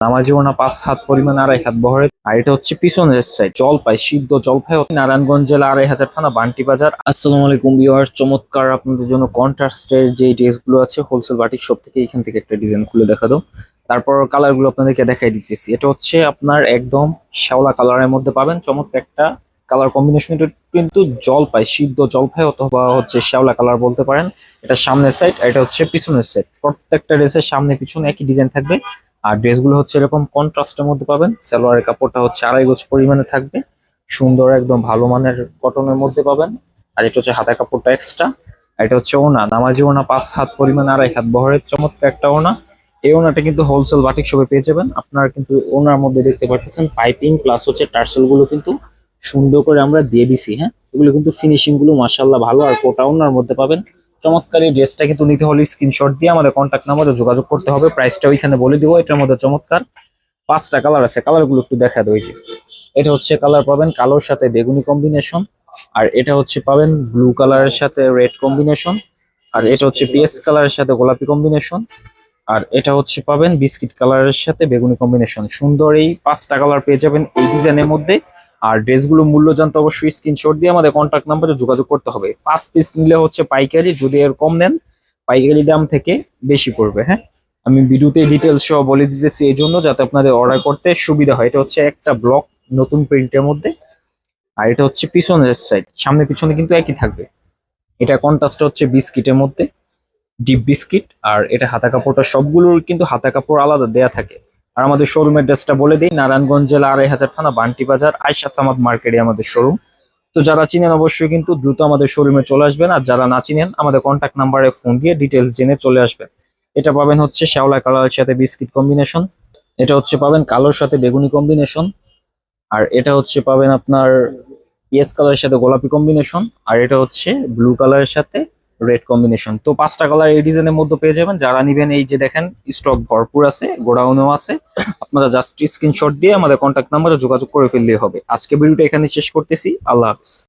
নামাজি ওনা পাঁচ হাত পরিমাণ আড়াই হাত বহরে। আর এটা হচ্ছে পিছনের সাইড জলপাই, সিদ্ধ জলপাই নারায়ণগঞ্জ জেলা আড়াই হাজার থানা, বান্টি বাজার। আসসালামু আলাইকুম ভিউয়ার চমৎকার আপনাদের জন্য কন্ট্রাস্টের যে ড্রেসগুলো আছে হোলসেল বাটিক শপ থেকে এখান থেকে একটা ডিজাইন খুলে দেখা দাও। তারপর কালারগুলো আপনাদেরকে দেখাই দিতেছি। এটা হচ্ছে আপনার একদম শ্যাওলা কালারের মধ্যে পাবেন। চমৎকার একটা কালার কম্বিনেশন এটা কিন্তু জলপাই, সিদ্ধ জলপাই অথবা হচ্ছে শ্যাওলা কালার বলতে পারেন। এটা সামনের সাইড এটা হচ্ছে পিছনের সাইড প্রত্যেকটা ড্রেসের সামনে পিছনে একই ডিজাইন থাকবে। আর ড্রেসগুলো হচ্ছে এরকম কন্ট্রাস্টের মধ্যে পাবেন। সালোয়ারের কাপড়টা হচ্ছে আড়াই গোছ পরিমাণে থাকবে। সুন্দর একদম ভালো মানের কটনের মধ্যে পাবেন। আর এটা হচ্ছে হাতের কাপড়টা এক্সট্রা আর এটা হচ্ছে ওনা, নামাজি ওনা, পাঁচ হাত পরিমাণ আড়াই হাত। বহরের চমৎকার একটা ওনা। এই ওনাটা কিন্তু হোলসেল বাটিক শপে পেয়ে যাবেন। আপনারা কিন্তু ওনার মধ্যে দেখতে পাচ্ছেন পাইপিং প্লাস হচ্ছে টার্সেলগুলো কিন্তু সুন্দর করে আমরা দিয়ে দিছি হ্যাঁ? এগুলো কিন্তু ফিনিশিংগুলো মাসাল্লাহ ভালো। আর কোটা ওনার মধ্যে পাবেন চমৎকার ড্রেসটা কিন্তু নিতে হলে স্ক্রিনশট দিয়ে আমাদের কন্ট্যাক্ট নাম্বারে যোগাযোগ করতে হবে। প্রাইসটা ওইখানে বলে দিব, এটার মধ্যে চমৎকার। পাঁচটা কালার আছে কালারগুলো একটু দেখা দেয় যে। এটা হচ্ছে কালার পাবেন কালোর সাথে বেগুনি কম্বিনেশন আর এটা হচ্ছে পাবেন ব্লু কালারের সাথে রেড কম্বিনেশন আর এটা হচ্ছে পিএস কালারের সাথে গোলাপি কম্বিনেশন আর এটা হচ্ছে পাবেন বিস্কিট কালারের সাথে বেগুনি কম্বিনেশন সুন্দর এই পাঁচটা কালার পেয়ে যাবেন এই ডিজাইনের মধ্যে। আর ড্রেসগুলো মূল্য জানতে অবশ্যই স্ক্রিনশট দিয়ে আমাদের কন্ট্যাক্ট নাম্বারে যোগাযোগ করতে হবে। পাঁচ পিস নিলে হচ্ছে পাইকারি, যদি এর কম নেন, পাইকারি দাম থেকে বেশি পড়বে হ্যাঁ? আমি ভিডিওতে ডিটেলস সহ বলে দিতেছি এই জন্য যাতে আপনাদের অর্ডার করতে সুবিধা হয়। এটা হচ্ছে একটা ব্লক নতুন প্রিন্টের মধ্যে। আর এটা হচ্ছে পিছনের সাইড সামনে পিছনে কিন্তু একই থাকবে। এটা কন্ট্রাস্ট হচ্ছে বিস্কিটের মধ্যে ডিপ বিস্কিট আর এটা হাতা কাপড়টা সবগুলোর কিন্তু হাতা কাপড় আলাদা দেয়া থাকে। আর আমাদের শোরুমের ড্রেসটা বলে দিই, নারায়ণগঞ্জ জেলা আড়াই হাজার থানা, বান্টি বাজার আয়সা সামাদ মার্কেটে আমাদের শোরুম তো যারা চিনেন অবশ্যই কিন্তু দ্রুত আমাদের শোরুমে চলে আসবেন, আর যারা না চিনেন, আমাদের কন্ট্যাক্ট নাম্বারে ফোন দিয়ে ডিটেলস জেনে চলে আসবেন। এটা পাবেন হচ্ছে শ্যাওলা কালারের সাথে বিস্কিট কম্বিনেশন এটা হচ্ছে পাবেন কালোর সাথে বেগুনি কম্বিনেশন আর এটা হচ্ছে পাবেন আপনার ইয়েস কালারের সাথে গোলাপি কম্বিনেশন আর এটা হচ্ছে ব্লু কালারের সাথে রেড কম্বিনেশন। তো পাঁচটা কালার এই ডিজাইনের মধ্যে পেয়ে যাবেন। যারা নিবেন এই যে দেখেন স্টক ভরপুর আছে, গোডাউনও আছে। আপনারা জাস্ট স্ক্রিনশট দিয়ে আমাদের কন্ট্যাক্ট নাম্বারে যোগাযোগ করে ফেললেই হবে। আজকে ভিডিওটা এখানে শেষ করতেছি। আল্লাহ হাফিজ।